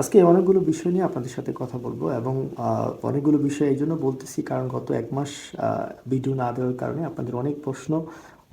আজকে অনেকগুলো বিষয় নিয়ে আপনাদের সাথে কথা বলব এবং অনেকগুলো বিষয় এই জন্য বলতেছি কারণ গত এক মাস ভিডিও না দেওয়ার কারণে আপনাদের অনেক প্রশ্ন,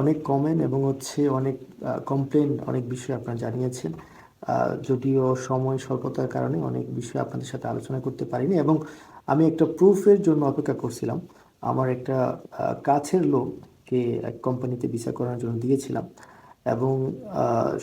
অনেক কমেন্ট এবং হচ্ছে অনেক কমপ্লেন অনেক বিষয় আপনারা জানিয়েছেন। যদিও সময় স্বল্পতার কারণে অনেক বিষয় আপনাদের সাথে আলোচনা করতে পারিনি এবং আমি একটা প্রুফের জন্য অপেক্ষা করছিলাম। আমার একটা কাছের লোককে এক কোম্পানিতে ভিসা করার জন্য দিয়েছিলাম। এবং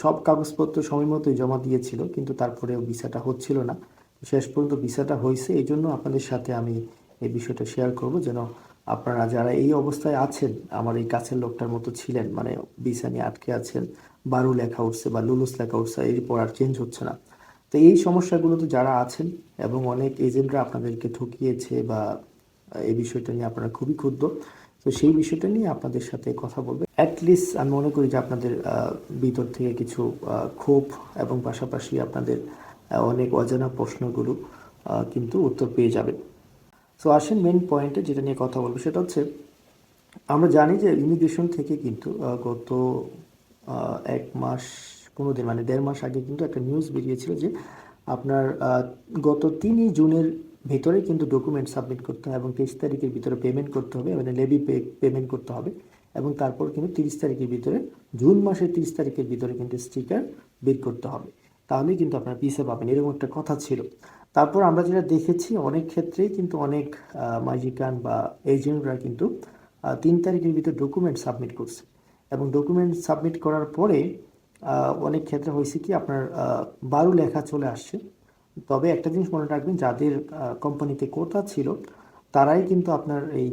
সব কাগজপত্র সময় মতোই জমা দিয়েছিল, কিন্তু তারপরেও ভিসাটা হচ্ছিল না। শেষ পর্যন্ত ভিসাটা হয়েছে, এই জন্য আপনাদের সাথে আমি এই বিষয়টা শেয়ার করব। যেন আপনারা যারা এই অবস্থায় আছেন, আমার এই কাছের লোকটার মতো ছিলেন মানে ভিসা নিয়ে আটকে আছেন, বারু লেখা উঠছে বা লুলুস লেখা উঠছে, এরপর আর চেঞ্জ হচ্ছে না। তো এই সমস্যাগুলোতে যারা আছেন এবং অনেক এজেন্টরা আপনাদেরকে ঠকিয়েছে বা এই বিষয়টা নিয়ে আপনারা খুবই ক্ষুব্ধ তো সেই বিষয়টা নিয়ে আপনাদের সাথে কথা বলব। অ্যাটলিস্ট আমি মনে করি যে আপনাদের ভিতর থেকে কিছু ক্ষোভ এবং পাশাপাশি আপনাদের অনেক অজানা প্রশ্নগুলো কিন্তু উত্তর পেয়ে যাবেন। সো আসেন মেন পয়েন্টে যেটা নিয়ে কথা বলব, সেটা হচ্ছে, আমরা জানি যে ইমিগ্রেশন থেকে কিন্তু গত এক মাস পনেরো দিন মানে দেড় মাস আগে কিন্তু একটা নিউজ বেরিয়েছিল যে আপনার গত তিনই জুনের ভেতরে কিন্তু ডকুমেন্ট সাবমিট করতে হবে এবং তেইশ তারিখের ভিতরে পেমেন্ট করতে হবে মানে লেবি পেমেন্ট করতে হবে এবং তারপর কিন্তু তিরিশ তারিখের ভিতরে, জুন মাসের তিরিশ তারিখের ভিতরে কিন্তু স্টিকার বের করতে হবে। তাহলেই কিন্তু আপনার পিসে পাবেন, এরকম একটা কথা ছিল। তারপর আমরা যেটা দেখেছি, অনেক ক্ষেত্রেই কিন্তু অনেক মাজিকান বা এজেন্টরা কিন্তু তিন তারিখের ভিতরে ডকুমেন্ট সাবমিট করছে। এবং ডকুমেন্ট সাবমিট করার পরে অনেক ক্ষেত্রে হয়েছে কি, আপনার বারো লেখা চলে আসছে। তবে একটা জিনিস মনে রাখবেন, যাদের কোম্পানিতে কোটা ছিল, তারাই কিন্তু আপনার এই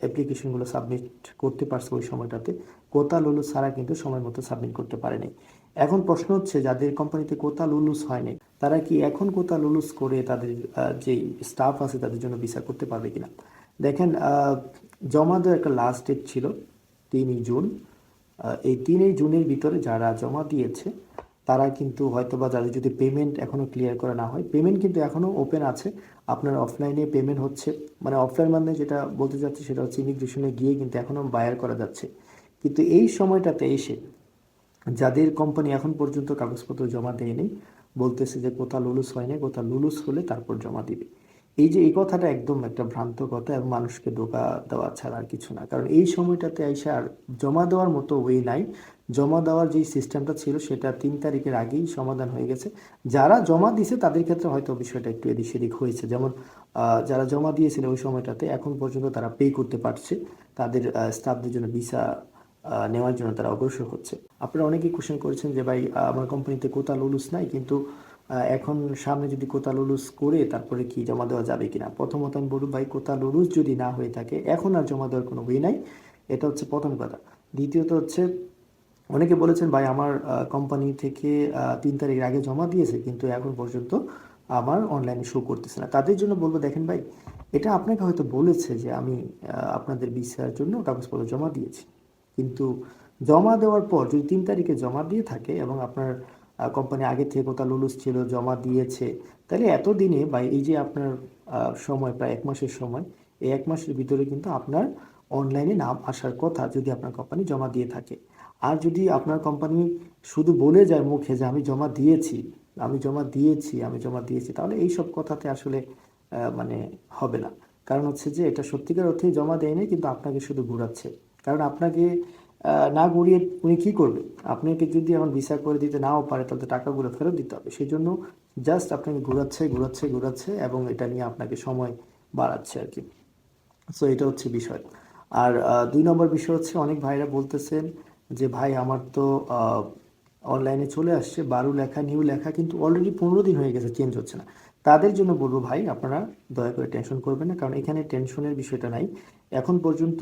অ্যাপ্লিকেশনগুলো সাবমিট করতে পারছে ওই সময়টাতে। কোতা লুলুস ছাড়া কিন্তু সময় মতো সাবমিট করতে পারেনি এখন প্রশ্ন হচ্ছে, যাদের কোম্পানিতে কোতা লুলুস হয়নি তারা কি এখন কোতা লুলুস করে তাদের যে স্টাফ আছে তাদের জন্য বিচার করতে পারবে কিনা? দেখেন জমা দেওয়ার একটা লাস্ট ডেট ছিল তিনই জুন। এই তিনই জুনের ভিতরে যারা জমা দিয়েছে তারা কিন্তু হয়তো বা যাদের যদি পেমেন্ট এখনও ক্লিয়ার করা না হয় পেমেন্ট কিন্তু এখনও ওপেন আছে। আপনার অফলাইনে পেমেন্ট হচ্ছে। মানে অফলাইন মানে যেটা বলতে চাচ্ছি সেটা হচ্ছে ইমিগ্রেশনে গিয়ে কিন্তু এখনও বায়ার করা যাচ্ছে। কিন্তু এই সময়টাতে এসে যাদের কোম্পানি এখন পর্যন্ত কাগজপত্র জমা দেয়নি বলতেছে যে কোথা লুলুস হয়নি কোথা লুলুস হলে তারপর জমা দিবে। এই যে এই কথাটা একদম একটা ভ্রান্ত কথা এবং মানুষকে ধোকা দেওয়া ছাড়া আর কিছু না। কারণ এই সময়টাতে এসে আর জমা দেওয়ার মতো ওয়ে নাই। জমা দেওয়ার যেই সিস্টেমটা ছিল, সেটা তিন তারিখের আগেই সমাধান হয়ে গেছে। যারা জমা দিয়েছে তাদের ক্ষেত্রে হয়তো বিষয়টা একটু এদিক সেদিক হয়েছে। যেমন যারা জমা দিয়েছিল ওই সময়টাতে, এখন পর্যন্ত তারা পে করতে পারছে। তাদের স্টাফদের জন্য ভিসা নেওয়ার জন্য তারা অগ্রসর হচ্ছে। আপনারা অনেকেই কোশ্চেন করেছেন যে, ভাই আমার কোম্পানিতে কোতা লুলুস নাই। কিন্তু এখন সামনে যদি কোতা লুলুস করে, তারপরে কি জমা দেওয়া যাবে কিনা? প্রথমত আমি বলব, ভাই কোতা লুলুস যদি না হয়ে থাকে, এখন আর জমা দেওয়ার কোনো ওয়ে নাই। এটা হচ্ছে প্রথম কথা। দ্বিতীয়ত হচ্ছে অনেকে বলেছেন, ভাই, আমার কোম্পানি থেকে তিন তারিখের আগে জমা দিয়েছে, কিন্তু এখন পর্যন্ত আমার অনলাইনে শো করতেছে না। তাদের জন্য বলব, দেখেন ভাই, এটা আপনাকে হয়তো বলেছে যে আমি আপনাদের ভিসার জন্য কাগজপত্র জমা দিয়েছি। কিন্তু জমা দেওয়ার পর যদি তিন তারিখে জমা দিয়ে থাকে এবং আপনার কোম্পানি আগে থেকে কোথাও লুলুস ছিল, জমা দিয়েছে, তাহলে এতদিনে বা এই যে আপনার সময়, প্রায় এক মাসের সময়, এই এক মাসের ভিতরে কিন্তু আপনার অনলাইনে নাম আসার কথা যদি আপনার কোম্পানি জমা দিয়ে থাকে। আর যদি আপনার কোম্পানি শুধু বলে যায় মুখে যে আমি জমা দিয়েছি, আমি জমা দিয়েছি, আমি জমা দিয়েছি, তাহলে এই সব কথাতে আসলে মানে হবে না। কারণ হচ্ছে যে এটা সত্যিকার অর্থেই জমা দেয়নি, কিন্তু আপনাকে শুধু ঘুরাচ্ছে। কারণ আপনাকে না ঘুরিয়ে উনি কী করবে? আপনাকে যদি এখন ভিসা করে দিতে নাও পারে, তাহলে টাকাগুলো ফেরত দিতে হবে। সেই জন্য জাস্ট আপনাকে ঘুরাচ্ছে ঘুরাচ্ছে ঘুরাচ্ছে এবং এটা নিয়ে আপনাকে সময় বাড়াচ্ছে আর কি। সো এটা হচ্ছে বিষয়। আর দুই নম্বর বিষয় হচ্ছে, অনেক ভাইরা বলতেছেন যে ভাই আমার তো অনলাইনে চলে আসছে, বারো লেখা নিউ লেখা, কিন্তু অলরেডি পনেরো দিন হয়ে গেছে চেঞ্জ হচ্ছে না। তাদের জন্য বলব ভাই, আপনারা দয়া করে টেনশন করবেন না, কারণ এখানে টেনশনের বিষয়টা নাই। এখন পর্যন্ত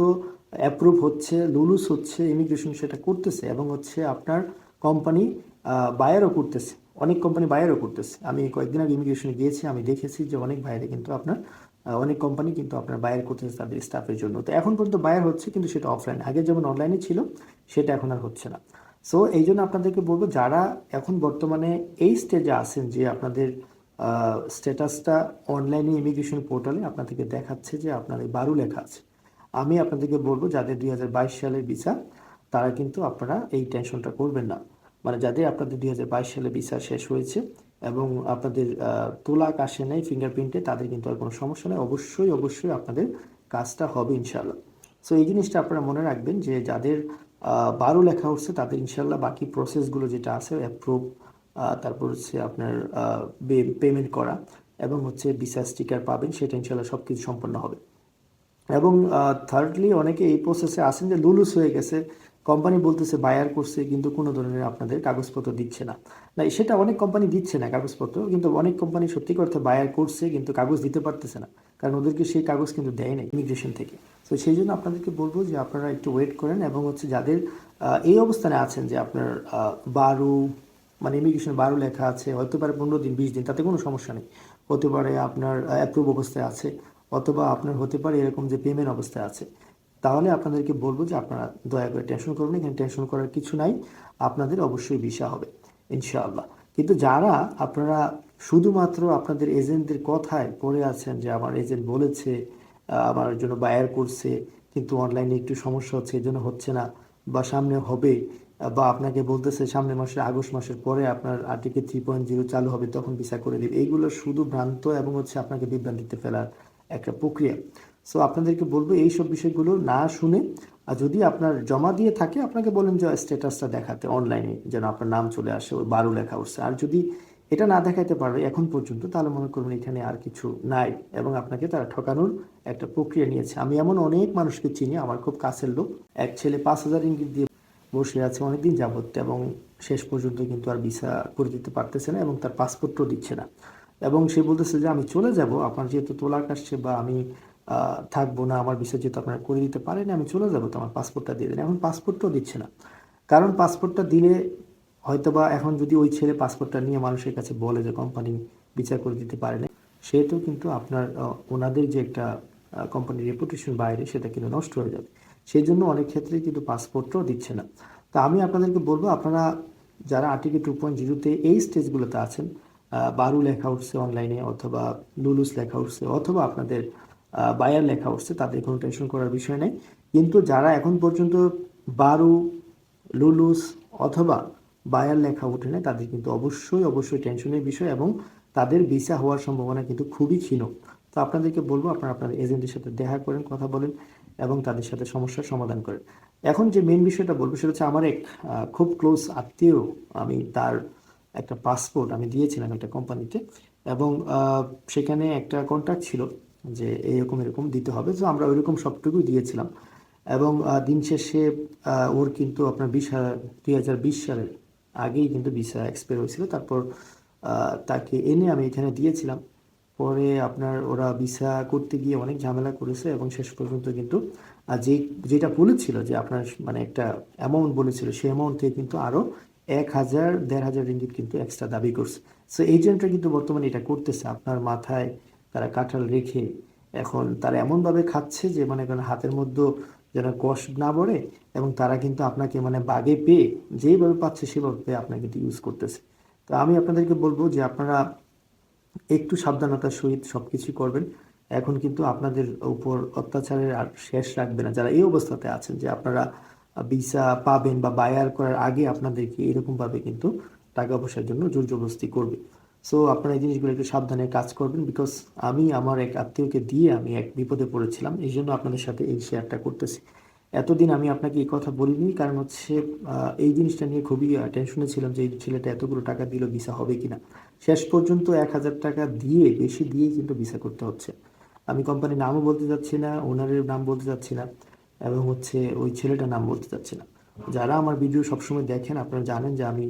অ্যাপ্রুভ হচ্ছে লুলুস হচ্ছে ইমিগ্রেশন সেটা করতেছে, এবং হচ্ছে আপনার কোম্পানি বায়ারও করতেছে। অনেক কোম্পানি বায়ারও করতেছে। আমি কয়েকদিন আগে ইমিগ্রেশনে গিয়েছি, আমি দেখেছি যে অনেক বাইরে কিন্তু আপনার অনেক কোম্পানি কিন্তু আপনার বায়ার করতেছে তাদের স্টাফের জন্য। তো এখন পর্যন্ত বায়ার হচ্ছে, কিন্তু সেটা অফলাইন আগে যেমন অনলাইনে ছিল, সেটা এখন আর হচ্ছে না। সো এই জন্য আপনাদেরকে বলব, যারা এখন বর্তমানে এই স্টেজে আছেন যে আপনাদের স্ট্যাটাসটা অনলাইনে ইমিগ্রেশন পোর্টালে আপনাদেরকে দেখাচ্ছে যে আপনার এই বারো লেখা আছে। আমি আপনাদেরকে বলব, যাদের দুই হাজার বাইশ সালের ভিসা তারা কিন্তু আপনারা এই টেনশনটা করবেন না। মানে যাদের আপনাদের দুই হাজার বাইশ সালে ভিসা শেষ হয়েছে এবং আপনাদের তোলাক আসে নাই ফিঙ্গারপ্রিন্টে তাদের কিন্তু আর কোনো সমস্যা নেই। অবশ্যই অবশ্যই আপনাদের কাজটা হবে ইনশাল্লাহ সো এই জিনিসটা আপনারা মনে রাখবেন যে যাদের বারো লেখা উঠছে, তাদের ইনশাল্লাহ বাকি প্রসেসগুলো যেটা আছে অ্যাপ্রুভ তারপর হচ্ছে আপনার পেমেন্ট করা এবং হচ্ছে ভিসা স্টিকার পাবেন, সেটা ইনশাল্লাহ সব কিছু সম্পন্ন হবে। এবং থার্ডলি অনেকে এই প্রসেসে আসেন যে লুলুস হয়ে গেছে কোম্পানি বলতেছে বায়ার করছে, কিন্তু কোনো ধরনের আপনাদের কাগজপত্র দিচ্ছে না। না, সেটা অনেক কোম্পানি দিচ্ছে না কাগজপত্র, কিন্তু অনেক কোম্পানি সত্যি করতে বায়ার করছে, কিন্তু কাগজ দিতে পারতেছে না। কারণ ওদেরকে সেই কাগজ কিন্তু দেয় না ইমিগ্রেশন থেকে। তো সেই জন্য আপনাদেরকে বলব যে আপনারা একটু ওয়েট করেন এবং হচ্ছে যাদের এই অবস্থানে আছেন যে আপনার বারো মানে ইমিগ্রেশন বারো লেখা আছে হতে পারে পনেরো দিন, বিশ দিন, তাতে কোনো সমস্যা নেই। হতে পারে আপনার অ্যাপ্রুভ অবস্থায় আছে, অথবা আপনার হতে পারে এরকম যে পেমেন্ট অবস্থায় আছে। তাহলে আপনাদেরকে বলব যে আপনারা দয়া করে টেনশন করবেন এখানে টেনশন করার কিছু নাই। আপনাদের অবশ্যই ভিসা হবে, ইনশাআল্লাহ। কিন্তু যারা আপনারা শুধুমাত্র আপনাদের এজেন্টদের কথায় পড়ে আছেন যে আমার এজেন্ট বলেছে আমার জন্য বায়ার করছে, কিন্তু অনলাইনে একটু সমস্যা হচ্ছে এই জন্য হচ্ছে না, বা সামনে হবে, বা আপনাকে বলতেছে সামনের মাসের, আগস্ট মাসের পরে আপনার আর্টিকে থ্রি পয়েন্ট জিরো চালু হবে, তখন ভিসা করে দিবে। এইগুলো শুধু ভ্রান্ত এবং হচ্ছে আপনাকে বিভ্রান্তিতে ফেলার একটা প্রক্রিয়া। সো আপনাদেরকে বলব এই সব বিষয়গুলো না শুনে, আর যদি আপনার জমা দিয়ে থাকে, আপনাকে বলেন যে স্ট্যাটাসটা দেখাতে অনলাইনে যেন আপনার নাম চলে আসে, ওই বারো লেখা উঠছে। আর যদি এটা না দেখাইতে পারবে এখন পর্যন্ত, তাহলে মনে করবেন এখানে আর কিছু নাই এবং আপনাকে তারা ঠকানোর একটা প্রক্রিয়া নিয়েছে। আমি এমন অনেক মানুষকে চিনি, আমার খুব কাছের লোক। এক ছেলে পাঁচ হাজার ইঙ্গিত দিয়ে বসে আছে অনেকদিন যাবত এবং শেষ পর্যন্ত কিন্তু আর ভিসা করে দিতে পারতেছে না এবং তার পাসপোর্টও দিচ্ছে না। এবং সে বলতেছে যে, আমি চলে যাব। আপনার যেহেতু তোলাক আসছে বা আমি থাকব না, আমার ভিসা যেহেতু আপনারা করে দিতে পারেন আমি চলে যাব তো, আমার পাসপোর্টটা দিয়ে দেন। এখন পাসপোর্টটাও দিচ্ছে না। কারণ পাসপোর্টটা দিলে হয়তোবা এখন যদি ওই ছেলে পাসপোর্টটা নিয়ে মানুষের কাছে বলে যে কোম্পানি বিচার করে দিতে পারে না সেহেতু কিন্তু আপনার ওনাদের যে একটা কোম্পানির রেপুটেশন বাইরে, সেটা কিন্তু নষ্ট হয়ে যাবে। সেই জন্য অনেক ক্ষেত্রে কিন্তু পাসপোর্টও দিচ্ছে না। তা আমি আপনাদেরকে বলব, আপনারা যারা আর্টিকেল টু পয়েন্ট জিরোতে এই স্টেজগুলোতে আছেন বারু লেখা উঠছে অনলাইনে অথবা লুলুস লেখা উঠছে অথবা আপনাদের বায়ার লেখা উঠছে তাদের কোনো টেনশন করার বিষয় নেই। কিন্তু যারা এখন পর্যন্ত বারু, লুলুস অথবা বায়ার লেখা ওঠে না তাদের কিন্তু অবশ্যই অবশ্যই টেনশনের বিষয় এবং তাদের ভিসা হওয়ার সম্ভাবনা কিন্তু খুবই ক্ষীণ। তো আপনাদেরকে বলব, আপনারা আপনাদের এজেন্টের সাথে দেখা করেন, কথা বলেন এবং তাদের সাথে সমস্যার সমাধান করেন। এখন যে মেন বিষয়টা বলব, সেটা হচ্ছে আমার এক খুব ক্লোজ আত্মীয়, আমি তার একটা পাসপোর্ট আমি দিয়েছিলাম একটা কোম্পানিতে এবং সেখানে একটা কন্ট্রাক্ট ছিল। যে এরকম এরকম দিতে হবে। তো আমরা ওইরকম সবটুকুই দিয়েছিলাম। এবং দিন শেষে ওর কিন্তু আপনার বিশ দুই হাজার বিশ সালের আগেই কিন্তু ভিসা এক্সপায়ার হয়েছিল। তারপর তাকে এনে আমি এখানে দিয়েছিলাম। পরে আপনার ওরা ভিসা করতে গিয়ে অনেক ঝামেলা করেছে এবং শেষ পর্যন্ত কিন্তু যে যেটা বলেছিল যে আপনার মানে একটা অ্যামাউন্ট বলেছিল, সেই অ্যামাউন্ট থেকে কিন্তু আরও এক হাজার, দেড় হাজার রিঙ্গিত কিন্তু এক্সট্রা দাবি করছে। সো এজেন্টরা কিন্তু বর্তমানে এটা করতেছে। আপনার মাথায় তারা কাঁঠাল রেখে এখন তারা এমনভাবে খাচ্ছে যে মানে হাতের মধ্যে যেন কষ না পড়ে এবং তারা কিন্তু আপনাকে মানে বাগে পেয়ে যেইভাবে পাচ্ছে সেভাবে আপনাকে কিন্তু ইউজ করতেছে। তো আমি আপনাদেরকে বলব যে আপনারা একটু সাবধানতার সহিত সব কিছু করবেন। এখন কিন্তু আপনাদের উপর অত্যাচারের আর শেষ রাখবে না। যারা এই অবস্থাতে আছেন যে আপনারা ভিসা পাবেন বা বায়ার করার আগে আপনাদেরকে এরকমভাবে কিন্তু টাকা পয়সার জন্য জোর জবরদস্তি করবে। সো আপনারা এই জিনিসগুলো একটু সাবধানে কাজ করবেন বিকজ আমি আমার এক আত্মীয়কে দিয়ে আমি এক বিপদে পড়েছিলাম, এই জন্য আপনাদের সাথে এই শেয়ারটা করতেছি। এতদিন আমি আপনাকে এই কথা বলিনি, কারণ হচ্ছে এই জিনিসটা নিয়ে খুবই টেনশনে ছিলাম যে এই ছেলেটা এতগুলো টাকা দিল ভিসা হবে কিনা। শেষ পর্যন্ত এক হাজার টাকা দিয়ে, বেশি দিয়েই কিন্তু ভিসা করতে হচ্ছে। আমি কোম্পানির নামও বলতে যাচ্ছি না ওনারের নাম বলতে যাচ্ছি না, এবং হচ্ছে ওই ছেলেটার নাম বলতে চাচ্ছি না। যারা আমার ভিডিও সবসময় দেখেন, আপনারা জানেন যে আমি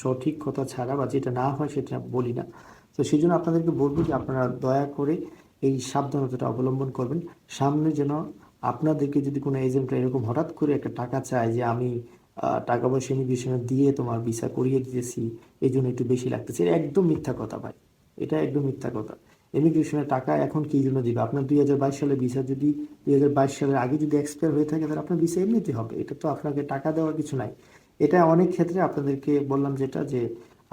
সঠিক কথা ছাড়া বা যেটা না হয় সেটা বলি না। তো সেই জন্য আপনাদেরকে বলব যে আপনারা দয়া করে এই সাবধানতাটা অবলম্বন করবেন। সামনে যেন আপনাদেরকে যদি কোনো এজেন্টরা এরকম হঠাৎ করে একটা টাকা চায় যে আমি টাকা পয়সা ইমিগ্রেশনে দিয়ে তোমার ভিসা করিয়ে দিতেছি, এই জন্য একটু বেশি লাগতেছে, এটা একদম মিথ্যা কথা ভাই। এটা একদম মিথ্যা কথা। ইমিগ্রেশনের টাকা এখন কি জন্য দিবে? আপনার দুই হাজার বাইশ সালে ভিসা যদি দুই হাজার বাইশ সালের আগে যদি এক্সপায়ার হয়ে থাকে, তাহলে আপনার ভিসা এমনিতে হবে। এটা তো আপনাকে টাকা দেওয়ার কিছু নাই। এটা অনেক ক্ষেত্রে আপনাদেরকে বললাম যেটা, যে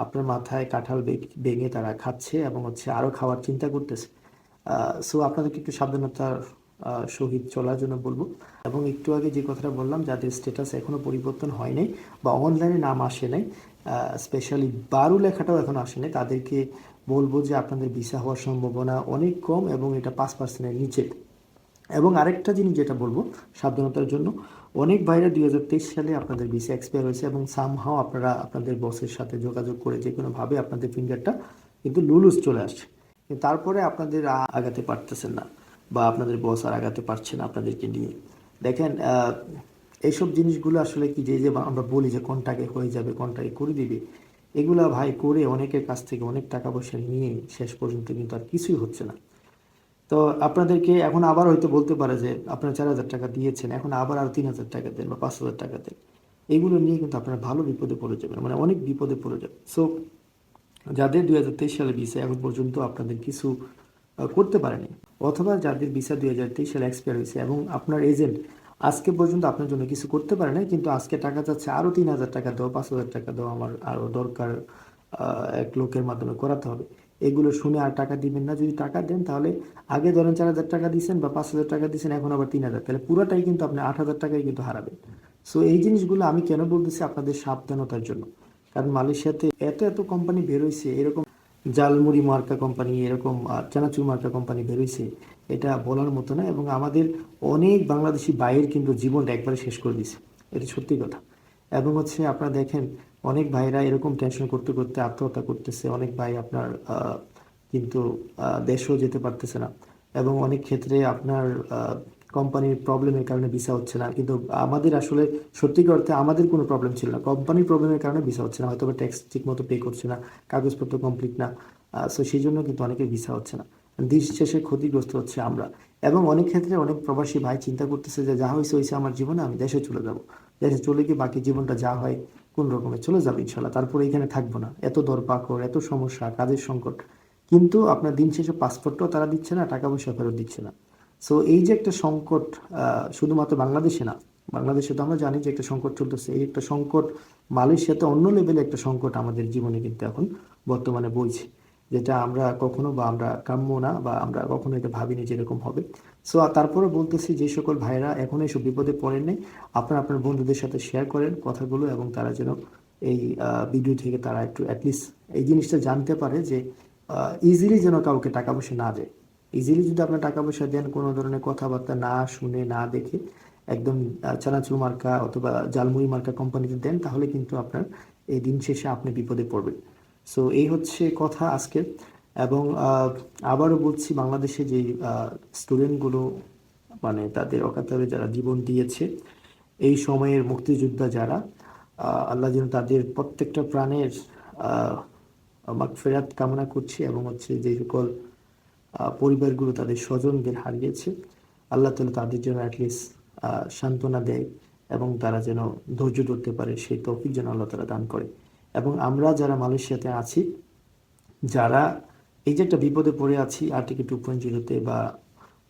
আপনার মাথায় কাঁঠাল ভেঙে তারা খাচ্ছে এবং হচ্ছে আরও খাওয়ার চিন্তা করতেছে। সো আপনাদেরকে একটু সাবধানতার সহিত চলার জন্য বলব। এবং একটু আগে যে কথাটা বললাম, যাদের স্ট্যাটাস এখনও পরিবর্তন হয় নাই বা অনলাইনে নাম আসে নাই স্পেশালি বারু লেখাটাও এখন আসে নাই, তাদেরকে বলব যে আপনাদের ভিসা হওয়ার সম্ভাবনা অনেক কম এবং এটা পাঁচ পার্সেন্টের নিচে। এবং আরেকটা জিনিস যেটা বলব, সাবধানতার জন্য অনেক বাইরে দুই হাজার তেইশ সালে আপনাদের ভিসা এক্সপায়ার হয়েছে এবং সামহাও আপনারা আপনাদের বসের সাথে যোগাযোগ করে যে কোনোভাবে আপনাদের ফিঙ্গারটা কিন্তু লুলুস চলে আসছে। তারপরে আপনাদের আগাতে পারতেছেন না বা আপনাদের বস আর আগাতে পারছে না আপনাদেরকে নিয়ে। দেখেন এইসব জিনিসগুলো আসলে কি যে যে আমরা বলি যে কোনটাকে হয়ে যাবে, কোনটাকে করে দিবে, এগুলা ভাই করে অনেকের কাছ থেকে অনেক টাকা পয়সা নিয়ে শেষ পর্যন্ত কিন্তু আর কিছুই হচ্ছে না। তো আপনাদেরকে এখন আবার হয়তো বলতে পারে যে আপনারা চার হাজার টাকা দিয়েছেন, এখন আবার আর তিন হাজার টাকা দেন বা পাঁচ হাজার টাকা দেন। এগুলো নিয়ে কিন্তু আপনারা ভালো বিপদে পড়ে যাবেন মানে অনেক বিপদে পড়ে যাবেন। সো যাদের দুই হাজার তেইশ সালে ভিসা এখন পর্যন্ত আপনাদের কিছু করতে পারেনি, অথবা যাদের ভিসা দুই হাজার তেইশ সালে এক্সপায়ার হয়েছে এবং আপনার এজেন্ট আজকে পর্যন্ত আপনার জন্য কিছু করতে পারে না কিন্তু আজকে টাকা চাচ্ছে আরও তিন হাজার টাকা দেওয়া পাঁচ হাজার টাকা দেওয়া আমার আরও দরকার এক লোকের মাধ্যমে করাতে হবে। এগুলো শুনে আর টাকা দিবেন না। যদি টাকা দেন তাহলে আগে ধরেন চার হাজার টাকা দিয়েছেন বা পাঁচ হাজার টাকা দিয়েছেন এখন আবার তিন হাজার। তাহলে পুরোটাই কিন্তু আপনি আট হাজার টাকাই কিন্তু হারাবেন। সো এই জিনিসগুলো আমি কেন বলতেছি আপনাদের সাবধানতার জন্য? কারণ মালয়েশিয়াতে এত এত কোম্পানি বেরোইছে এরকম জালমুড়ি মার্কা কোম্পানি এরকম চানাচুর মার্কা কোম্পানি বেরোইছে এটা বলার মতো না। এবং আমাদের অনেক বাংলাদেশি বাইয়ের কিন্তু জীবনটা একবারে শেষ করে দিছে। এটা সত্যি কথা। এবং হচ্ছে আপনারা দেখেন অনেক ভাইরা এরকম টেনশন করতে করতে আত্মহত্যা করতেছে, অনেক ভাই আপনার কিন্তু দেশেও যেতে পারতেছে না। এবং অনেক ক্ষেত্রে আপনার কোম্পানির প্রবলেমের কারণে ভিসা হচ্ছে না। কিন্তু আমাদের আসলে, সত্যিকার অর্থে আমাদের কোনো প্রবলেম ছিল না। কোম্পানির প্রবলেমের কারণে ভিসা হচ্ছে না। হয়তো বা ট্যাক্স ঠিক মতো পে করছে না, কাগজপত্র কমপ্লিট না। সো সেই জন্য কিন্তু অনেকের ভিসা হচ্ছে না। দিন শেষে ক্ষতিগ্রস্ত হচ্ছে আমরা। এবং অনেক ক্ষেত্রে অনেক প্রবাসী ভাই চিন্তা করতেছে যে, যা হয়েছে হয়েছে আমার জীবনে, আমি দেশে চলে যাব। দেশে চলে গিয়ে বাকি জীবনটা যা হয়, কোন রকমে চলে যাবে ইনশাল্লাহ। তারপরে এখানে থাকব না। এত দরপাকড়, এত সমস্যা, কাজের সংকট। কিন্তু আপনার দিন শেষে পাসপোর্টটাও তারা দিচ্ছে না টাকা পয়সা ফেরত দিচ্ছে না। সো এই যে একটা সংকট শুধুমাত্র বাংলাদেশে না, বাংলাদেশে তো আমরা জানি যে একটা সংকট চলতেছে। এই একটা সংকট মালয়েশিয়াতে অন্য লেভেলে একটা সংকট আমাদের জীবনে কিন্তু এখন বর্তমানে বইছে। যেটা আমরা কখনো বা আমরা কাম্য না বা আমরা কখনো এটা ভাবিনি যে এরকম হবে। সো তারপরে বলতেছি যে সকল ভাইরা এখন এইসব বিপদে পড়েন নাই। আপনারা আপনার বন্ধুদের সাথে শেয়ার করেন কথাগুলো এবং তারা যেন এই ভিডিও থেকে তারা একটু অ্যাটলিস্ট এই জিনিসটা জানতে পারে যে ইজিলি যেন কাউকে টাকা পয়সা না দেয়। ইজিলি যদি আপনার টাকা পয়সা দেন, কোনো ধরনের কথাবার্তা না শুনে, না দেখে, একদম চানাচুর মার্কা অথবা জালমুড়ি মার্কা কোম্পানিতে দেন, তাহলে কিন্তু আপনার এই দিন শেষে আপনি বিপদে পড়বেন। সো এই হচ্ছে কথা আজকের। এবং আবারও বলছি, বাংলাদেশে যে স্টুডেন্টগুলো মানে তাদের অকাতরে যারা জীবন দিয়েছে, এই সময়ের মুক্তিযোদ্ধা যারা আল্লাহ যেন তাদের প্রত্যেকটা প্রাণের মাগফেরাত কামনা করছি এবং হচ্ছে যে সকল পরিবারগুলো তাদের স্বজনদের হারিয়েছে। আল্লাহ তালা তাদের জন্য অ্যাটলিস্ট সান্ত্বনা দেয় এবং তারা যেন ধৈর্য ধরতে পারে, সেই তৌফিক যেন আল্লাহ তালা দান করে। এবং আমরা যারা মালয়েশিয়াতে আছি, যারা এই যে একটা বিপদে পড়ে আছি আর্টিকে টু পয়েন্ট জিরোতে বা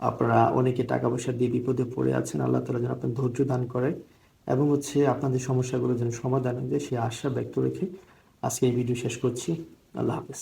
আপনারা অনেকে টাকা পয়সা দিয়ে বিপদে পড়ে আছেন, আল্লাহ তালা যেন আপনার ধৈর্য দান করে এবং হচ্ছে আপনাদের সমস্যাগুলো যেন সমাধান হয়ে যায়, সেই আশা ব্যক্ত রেখে আজকে এই ভিডিও শেষ করছি। আল্লাহ হাফেজ।